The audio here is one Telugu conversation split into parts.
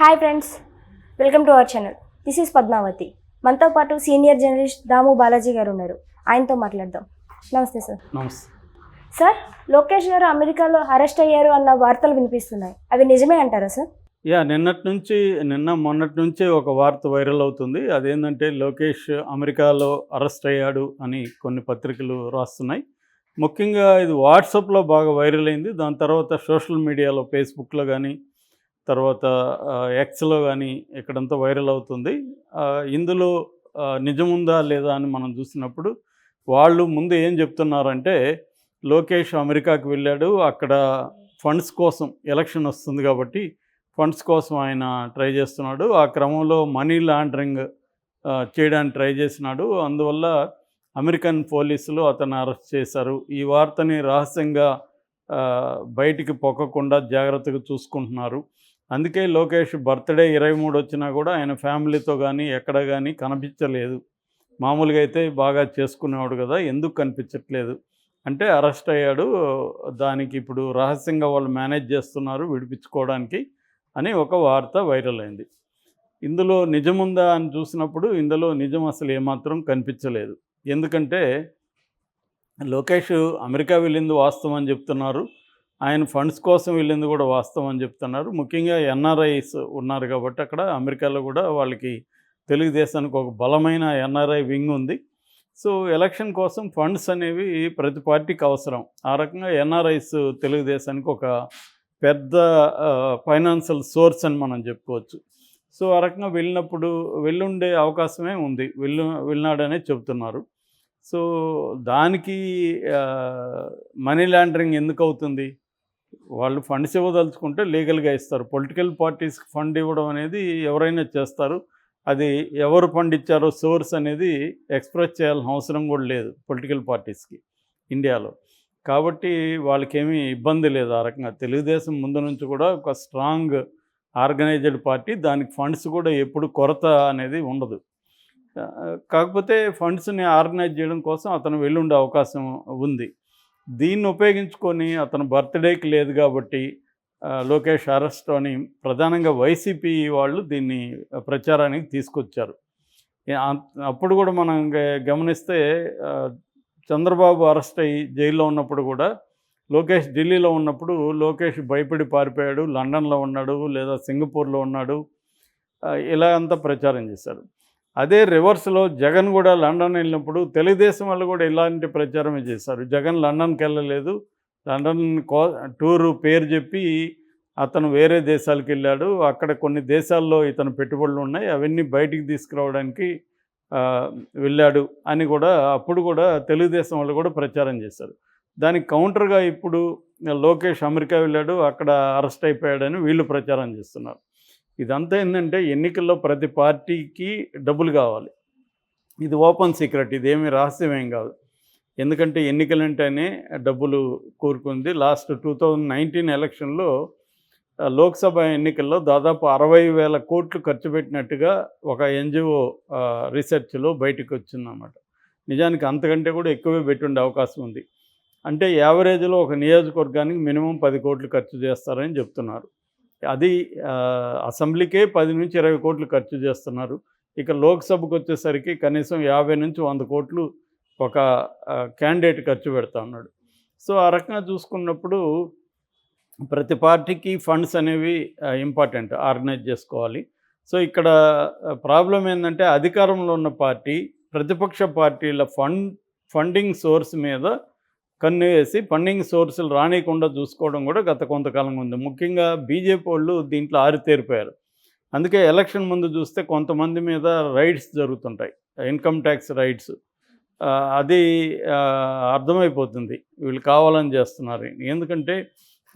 Hi friends welcome to our channel this is Padmavathi మనతో పాటు సీనియర్ జర్నలిస్ట్ దాము బాలాజీ గారు ఉన్నారు. ఆయనతో మాట్లాడదాం. నమస్తే సార్ నమస్తే. సార్ లోకేష్ గారు అమెరికాలో అరెస్ట్ అయ్యారు అన్న వార్తలు వినిపిస్తున్నాయి. అవి నిజమే అంటారా సార్ యా నిన్నటి నుంచి నిన్న మొన్నటి నుంచే ఒక వార్త వైరల్ అవుతుంది. అదేంటంటే లోకేష్ అమెరికాలో అరెస్ట్ అయ్యాడు అని కొన్ని పత్రికలు రాస్తున్నాయి. ముఖ్యంగా ఇది వాట్సాప్లో బాగా వైరల్ అయింది. దాని తర్వాత సోషల్ మీడియాలో ఫేస్బుక్లో కానీ తర్వాత ఎక్స్లో కానీ ఇక్కడంతా వైరల్ అవుతుంది. ఇందులో నిజముందా లేదా అని మనం చూసినప్పుడు వాళ్ళు ముందు ఏం చెప్తున్నారంటే లోకేష్ అమెరికాకు వెళ్ళాడు అక్కడ ఫండ్స్ కోసం ఎలక్షన్ వస్తుంది కాబట్టి ఫండ్స్ కోసం ఆయన ట్రై చేస్తున్నాడు. ఆ క్రమంలో మనీ లాండరింగ్ చేయడానికి ట్రై చేసినాడు. అందువల్ల అమెరికన్ పోలీసులు అతను అరెస్ట్ చేశారు. ఈ వార్తని రహస్యంగా బయటికి పొక్కకుండా జాగ్రత్తగా చూసుకుంటున్నారు. అందుకే లోకేష్ బర్త్డే ఇరవై మూడు వచ్చినా కూడా ఆయన ఫ్యామిలీతో కానీ ఎక్కడ కానీ కనిపించలేదు. మామూలుగా అయితే బాగా చేసుకునేవాడు కదా ఎందుకు కనిపించట్లేదు? అంటే అరెస్ట్ అయ్యాడు దానికి ఇప్పుడు రహస్యంగా వాళ్ళు మేనేజ్ చేస్తున్నారు విడిపించుకోవడానికి అని ఒక వార్త వైరల్ అయింది. ఇందులో నిజముందా అని చూసినప్పుడు ఇందులో నిజం అసలు ఏమాత్రం కనిపించలేదు. ఎందుకంటే లోకేష్ అమెరికా వెళ్ళింది వాస్తవం అని చెప్తున్నారు. ఆయన ఫండ్స్ కోసం వెళ్ళింది కూడా వాస్తవం అని చెప్తున్నారు. ముఖ్యంగా ఎన్ఆర్ఐస్ ఉన్నారు కాబట్టి అక్కడ అమెరికాలో కూడా వాళ్ళకి తెలుగుదేశానికి ఒక బలమైన ఎన్ఆర్ఐ వింగ్ ఉంది. సో ఎలక్షన్ కోసం ఫండ్స్ అనేవి ప్రతి పార్టీకి అవసరం. ఆ రకంగా ఎన్ఆర్ఐస్ తెలుగుదేశానికి ఒక పెద్ద ఫైనాన్షియల్ సోర్స్ అని మనం చెప్పుకోవచ్చు. సో ఆ రకంగా వెళ్ళినప్పుడు వెళ్ళుండే అవకాశమే ఉంది. వెళ్ళు వెళ్ళినాడనే చెబుతున్నారు సో దానికి మనీ లాండరింగ్ ఎందుకు అవుతుంది? వాళ్ళు ఫండ్స్ ఇవ్వదలుచుకుంటే లీగల్గా ఇస్తారు. పొలిటికల్ పార్టీస్కి ఫండ్ ఇవ్వడం అనేది ఎవరైనా చేస్తారు. అది ఎవరు ఫండ్ ఇచ్చారో సోర్స్ అనేది ఎక్స్ప్రెస్ చేయాల్సిన అవసరం కూడా లేదు పొలిటికల్ పార్టీస్కి ఇండియాలో. కాబట్టి వాళ్ళకేమీ ఇబ్బంది లేదు ఆ రకంగా. తెలుగుదేశం ముందు నుంచి కూడా ఒక స్ట్రాంగ్ ఆర్గనైజ్డ్ పార్టీ. దానికి ఫండ్స్ కూడా ఎప్పుడు కొరత అనేది ఉండదు. కాకపోతే ఫండ్స్ని ఆర్గనైజ్ చేయడం కోసం అతను వెళ్ళుండే అవకాశం ఉంది. దీన్ని ఉపయోగించుకొని అతను బర్త్డేకి లేదు కాబట్టి లోకేష్ అరెస్ట్ అని ప్రధానంగా వైసీపీ వాళ్ళు దీన్ని ప్రచారానికి తీసుకొచ్చారు. అప్పుడు కూడా మనం గమనిస్తే చంద్రబాబు అరెస్ట్ అయ్యి జైల్లో ఉన్నప్పుడు కూడా లోకేష్ ఢిల్లీలో ఉన్నప్పుడు లోకేష్ భయపడి పారిపోయాడు లండన్లో ఉన్నాడు లేదా సింగపూర్లో ఉన్నాడు ఇలా అంతా ప్రచారం చేశారు. అదే రివర్స్లో జగన్ కూడా లండన్ వెళ్ళినప్పుడు తెలుగుదేశం వాళ్ళు కూడా ఇలాంటి ప్రచారమే చేశారు. జగన్ లండన్కి వెళ్ళలేదు. లండన్ కో టూరు పేరు చెప్పి అతను వేరే దేశాలకు వెళ్ళాడు. అక్కడ కొన్ని దేశాల్లో ఇతను పెట్టుబడులు ఉన్నాయి. అవన్నీ బయటికి తీసుకురావడానికి వెళ్ళాడు అని కూడా అప్పుడు కూడా తెలుగుదేశం వాళ్ళు కూడా ప్రచారం చేశారు. దానికి కౌంటర్గా ఇప్పుడు లోకేష్ అమెరికా వెళ్ళాడు. అక్కడ అరెస్ట్ అయిపోయాడని వీళ్ళు ప్రచారం చేస్తున్నారు. ఇదంతా ఏంటంటే ఎన్నికల్లో ప్రతి పార్టీకి డబ్బులు కావాలి. ఇది ఓపెన్ సీక్రెట్ ఇదేమీ రహస్యమేం కాదు. ఎందుకంటే ఎన్నికలంటేనే డబ్బులు కోరుకుంది. లాస్ట్ టూ థౌజండ్ నైన్టీన్ ఎలక్షన్లో లోక్సభ ఎన్నికల్లో దాదాపు అరవై వేల కోట్లు ఖర్చు పెట్టినట్టుగా ఒక ఎన్జిఓ రీసెర్చ్లో బయటకు వచ్చిందన్నమాట. నిజానికి అంతకంటే కూడా ఎక్కువే పెట్టుండే అవకాశం ఉంది. అంటే యావరేజ్లో ఒక నియోజకవర్గానికి మినిమం పది కోట్లు ఖర్చు చేస్తారని చెప్తున్నారు. అది అసెంబ్లీకే పది నుంచి ఇరవై కోట్లు ఖర్చు చేస్తున్నారు. ఇక లోక్సభకు వచ్చేసరికి కనీసం యాభై నుంచి వంద కోట్లు ఒక క్యాండిడేట్ ఖర్చు పెడతా ఉన్నాడు. సో ఆ రకంగా చూసుకున్నప్పుడు ప్రతి పార్టీకి ఫండ్స్ అనేవి ఇంపార్టెంట్ ఆర్గనైజ్ చేసుకోవాలి. సో ఇక్కడ ప్రాబ్లం ఏంటంటే అధికారంలో ఉన్న పార్టీ ప్రతిపక్ష పార్టీల ఫండ్ ఫండింగ్ సోర్స్ మీద కన్ను వేసి ఫండింగ్ సోర్సులు రానియకుండా చూసుకోవడం కూడా గత కొంతకాలంగా ఉంది. ముఖ్యంగా బీజేపీ వాళ్ళు దీంట్లో ఆరితేరిపోయారు. అందుకే ఎలక్షన్ ముందు చూస్తే కొంతమంది మీద రైడ్స్ జరుగుతుంటాయి. ఇన్కమ్ ట్యాక్స్ రైడ్స్ అది అర్థమైపోతుంది. వీళ్ళు కావాలని చేస్తున్నారు. ఎందుకంటే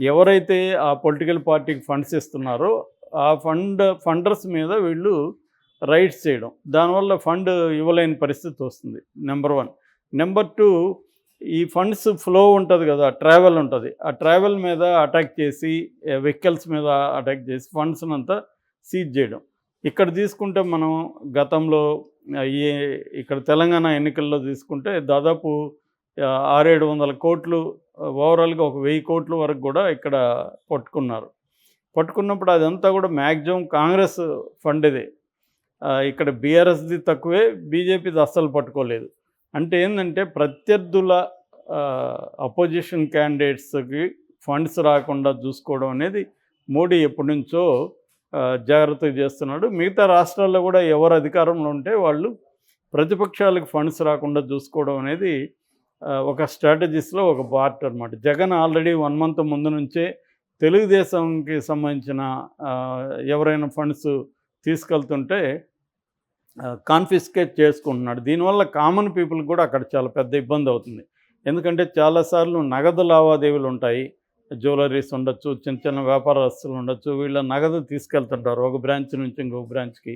ఎవరైతే ఆ పొలిటికల్ పార్టీకి ఫండ్స్ ఇస్తున్నారో ఆ ఫండ్ ఫండర్స్ మీద వీళ్ళు రైడ్స్ చేయడం. దానివల్ల ఫండ్ ఇవ్వలేని పరిస్థితి వస్తుంది నెంబర్ వన్ నెంబర్ టూ ఈ ఫండ్స్ ఫ్లో ఉంటుంది కదా ట్రావెల్ ఉంటుంది. ఆ ట్రావెల్ మీద అటాక్ చేసి వెహికల్స్ మీద అటాక్ చేసి ఫండ్స్ని అంతా సీజ్ చేయడం. ఇక్కడ తీసుకుంటే మనం గతంలో ఈ ఇక్కడ తెలంగాణ ఎన్నికల్లో తీసుకుంటే దాదాపు ఆరేడు వందల కోట్లు ఓవరాల్గా ఒక వెయ్యి కోట్ల వరకు కూడా ఇక్కడ పట్టుకున్నారు. పట్టుకున్నప్పుడు అదంతా కూడా మ్యాక్సిమం కాంగ్రెస్ ఫండ్ ఇది. ఇక్కడ బీఆర్ఎస్ది తక్కువే బీజేపీది అస్సలు పట్టుకోలేదు. అంటే ఏంటంటే ప్రత్యర్థుల అపోజిషన్ క్యాండిడేట్స్కి ఫండ్స్ రాకుండా చూసుకోవడం అనేది మోడీ ఎప్పటి నుంచో జాగ్రత్తగా చేస్తున్నాడు. మిగతా రాష్ట్రాల్లో కూడా ఎవరు అధికారంలో ఉంటే వాళ్ళు ప్రతిపక్షాలకు ఫండ్స్ రాకుండా చూసుకోవడం అనేది ఒక స్ట్రాటజీస్లో ఒక పార్ట్ అనమాట జగన్ ఆల్రెడీ వన్ మంత్ ముందు నుంచే తెలుగుదేశంకి సంబంధించిన ఎవరైనా ఫండ్స్ తీసుకెళ్తుంటే కాన్ఫిస్కేట్ చేసుకుంటున్నాడు. దీనివల్ల కామన్ పీపుల్ కూడా అక్కడ చాలా పెద్ద ఇబ్బంది అవుతుంది. ఎందుకంటే చాలాసార్లు నగదు లావాదేవీలు ఉంటాయి. జ్యువెలరీస్ ఉండొచ్చు చిన్న చిన్న వ్యాపారస్తులు ఉండొచ్చు వీళ్ళ నగదు తీసుకెళ్తుంటారు. ఒక బ్రాంచ్ నుంచి ఇంకొక బ్రాంచ్కి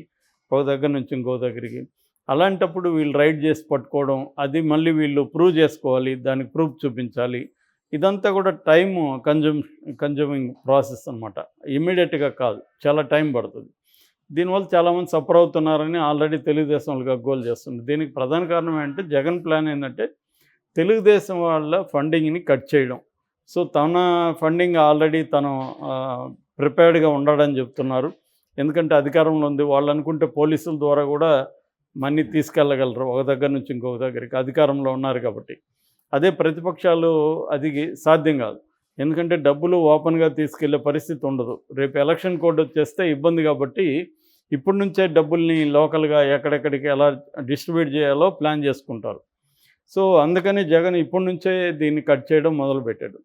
ఒక దగ్గర నుంచి ఇంకో దగ్గరికి. అలాంటప్పుడు వీళ్ళు రైడ్ చేసి పట్టుకోవడం అది మళ్ళీ వీళ్ళు ప్రూవ్ చేసుకోవాలి దానికి ప్రూఫ్ చూపించాలి. ఇదంతా కూడా టైం కన్జ్యూమ్ కన్జ్యూమింగ్ ప్రాసెస్ అనమాట ఇమీడియట్గా కాదు చాలా టైం పడుతుంది. దీనివల్ల చాలామంది సఫర్ అవుతున్నారని ఆల్రెడీ తెలుగుదేశం వాళ్ళు గగ్గోలు చేస్తుంది. దీనికి ప్రధాన కారణం ఏంటంటే జగన్ ప్లాన్ ఏంటంటే తెలుగుదేశం వాళ్ళ ఫండింగ్ని కట్ చేయడం. సో తన ఫండింగ్ ఆల్రెడీ తను ప్రిపేర్డ్గా ఉండడని చెప్తున్నారు. ఎందుకంటే అధికారంలో ఉంది. వాళ్ళు అనుకుంటే పోలీసుల ద్వారా కూడా మనీ తీసుకెళ్ళగలరు. ఒక దగ్గర నుంచి ఇంకొక దగ్గరికి అధికారంలో ఉన్నారు కాబట్టి. అదే ప్రతిపక్షాలు అది సాధ్యం కాదు. ఎందుకంటే డబ్బులు ఓపెన్గా తీసుకెళ్ళే పరిస్థితి ఉండదు. రేపు ఎలక్షన్ కోడ్ వచ్చేస్తే ఇబ్బంది కాబట్టి ఇప్పటి నుంచే డబ్బుల్ని లోకల్గా ఎక్కడెక్కడికి ఎలా డిస్ట్రిబ్యూట్ చేయాలో ప్లాన్ చేసుకుంటారు. సో అందుకని జగన్ ఇప్పటి నుంచే దీన్ని కట్ చేయడం మొదలుపెట్టాడు.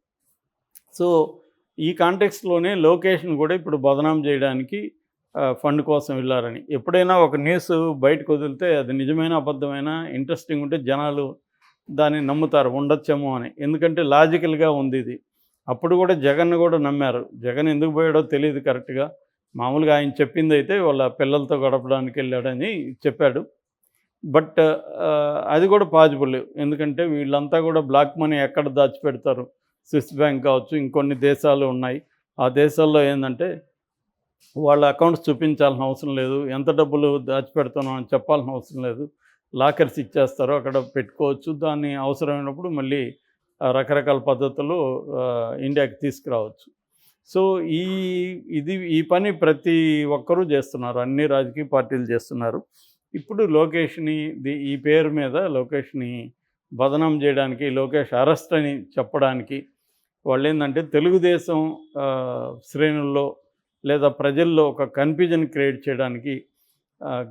సో ఈ కాంటెక్స్లోనే లొకేషన్ కూడా ఇప్పుడు బదనాం చేయడానికి ఫండ్ కోసం వెళ్ళారని. ఎప్పుడైనా ఒక న్యూస్ బయటకు వదిలితే అది నిజమైన అబద్ధమైన ఇంట్రెస్టింగ్ ఉంటే జనాలు దాన్ని నమ్ముతారు ఉండొచ్చేమో అని. ఎందుకంటే లాజికల్గా ఉంది ఇది. అప్పుడు కూడా జగన్ కూడా నమ్మారు. జగన్ ఎందుకు పోయాడో తెలియదు కరెక్ట్గా. మామూలుగా ఆయన చెప్పింది అయితే వాళ్ళ పిల్లలతో గడపడానికి వెళ్ళాడని చెప్పాడు. బట్ అది కూడా పాజిబుల్ ఎందుకంటే వీళ్ళంతా కూడా బ్లాక్ మనీ ఎక్కడ దాచిపెడతారు? స్విస్ బ్యాంక్ కావచ్చు ఇంకొన్ని దేశాలు ఉన్నాయి. ఆ దేశాల్లో ఏంటంటే వాళ్ళ అకౌంట్స్ చూపించాల్సిన అవసరం లేదు. ఎంత డబ్బులు దాచిపెడుతున్నాం అని చెప్పాల్సిన అవసరం లేదు. లాకర్స్ ఇచ్చేస్తారు అక్కడ పెట్టుకోవచ్చు. దాన్ని అవసరమైనప్పుడు మళ్ళీ రకరకాల పద్ధతులు ఇండియాకి తీసుకురావచ్చు. సో ఈ ఇది ఈ పని ప్రతి ఒక్కరూ చేస్తున్నారు. అన్ని రాజకీయ పార్టీలు చేస్తున్నారు. ఇప్పుడు లోకేష్ని ది ఈ పేరు మీద లోకేష్ని బదనం చేయడానికి లోకేష్ అరెస్ట్ అని చెప్పడానికి వాళ్ళు ఏంటంటే తెలుగుదేశం శ్రేణుల్లో లేదా ప్రజల్లో ఒక కన్ఫ్యూజన్ క్రియేట్ చేయడానికి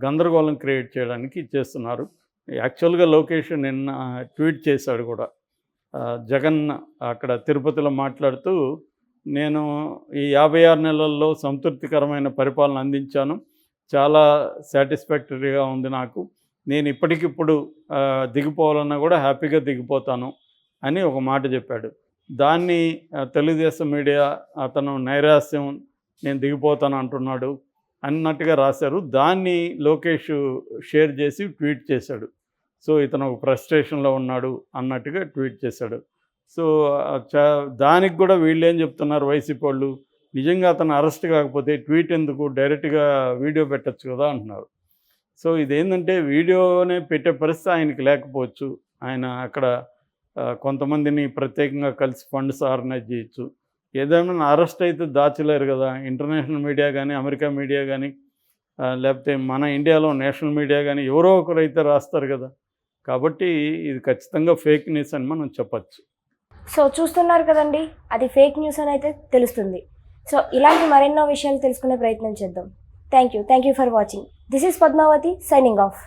గందరగోళం క్రియేట్ చేయడానికి చేస్తున్నారు. యాక్చువల్గా లోకేష్ నిన్న ట్వీట్ చేశాడు కూడా. జగన్ అక్కడ తిరుపతిలో మాట్లాడుతూ నేను ఈ యాభై ఆరు నెలల్లో సంతృప్తికరమైన పరిపాలన అందించాను. చాలా సాటిస్ఫాక్టరీగా ఉంది నాకు. నేను ఇప్పటికిప్పుడు దిగిపోవాలన్నా కూడా హ్యాపీగా దిగిపోతాను అని ఒక మాట చెప్పాడు. దాన్ని తెలుగుదేశం మీడియా అతను నైరాస్యం నేను దిగిపోతాను అంటున్నాడు అన్నట్టుగా రాశారు. దాన్ని లోకేష్ షేర్ చేసి ట్వీట్ చేశాడు. సో ఇతను ఒక ఫ్రస్ట్రేషన్లో ఉన్నాడు అన్నట్టుగా ట్వీట్ చేశాడు. సో దానికి కూడా వీళ్ళు ఏం చెప్తున్నారు వైసీపీ వాళ్ళు? నిజంగా అతను అరెస్ట్ కాకపోతే ట్వీట్ ఎందుకు? డైరెక్ట్గా వీడియో పెట్టచ్చు కదా అంటున్నారు. సో ఇదేంటంటే వీడియోనే పెట్టే పరిస్థితి ఆయనకి లేకపోవచ్చు. ఆయన అక్కడ కొంతమందిని ప్రత్యేకంగా కలిసి ఫండ్స్ ఆర్గనైజ్ చేయొచ్చు. ఏదైనా అరెస్ట్ అయితే దాచలేరు కదా. ఇంటర్నేషనల్ మీడియా కానీ అమెరికా మీడియా కానీ లేకపోతే మన ఇండియాలో నేషనల్ మీడియా కానీ ఎవరో ఒకరు అయితే రాస్తారు కదా. కాబట్టి ఇది ఖచ్చితంగా ఫేక్ న్యూస్ అని మనం చెప్పచ్చు. సో చూస్తున్నారు కదండి అది ఫేక్ న్యూస్ అని అయితే తెలుస్తుంది. సో ఇలాంటి మరెన్నో విషయాలు తెలుసుకునే ప్రయత్నం చేద్దాం. Thank you thank you for watching this is Padmavathi signing off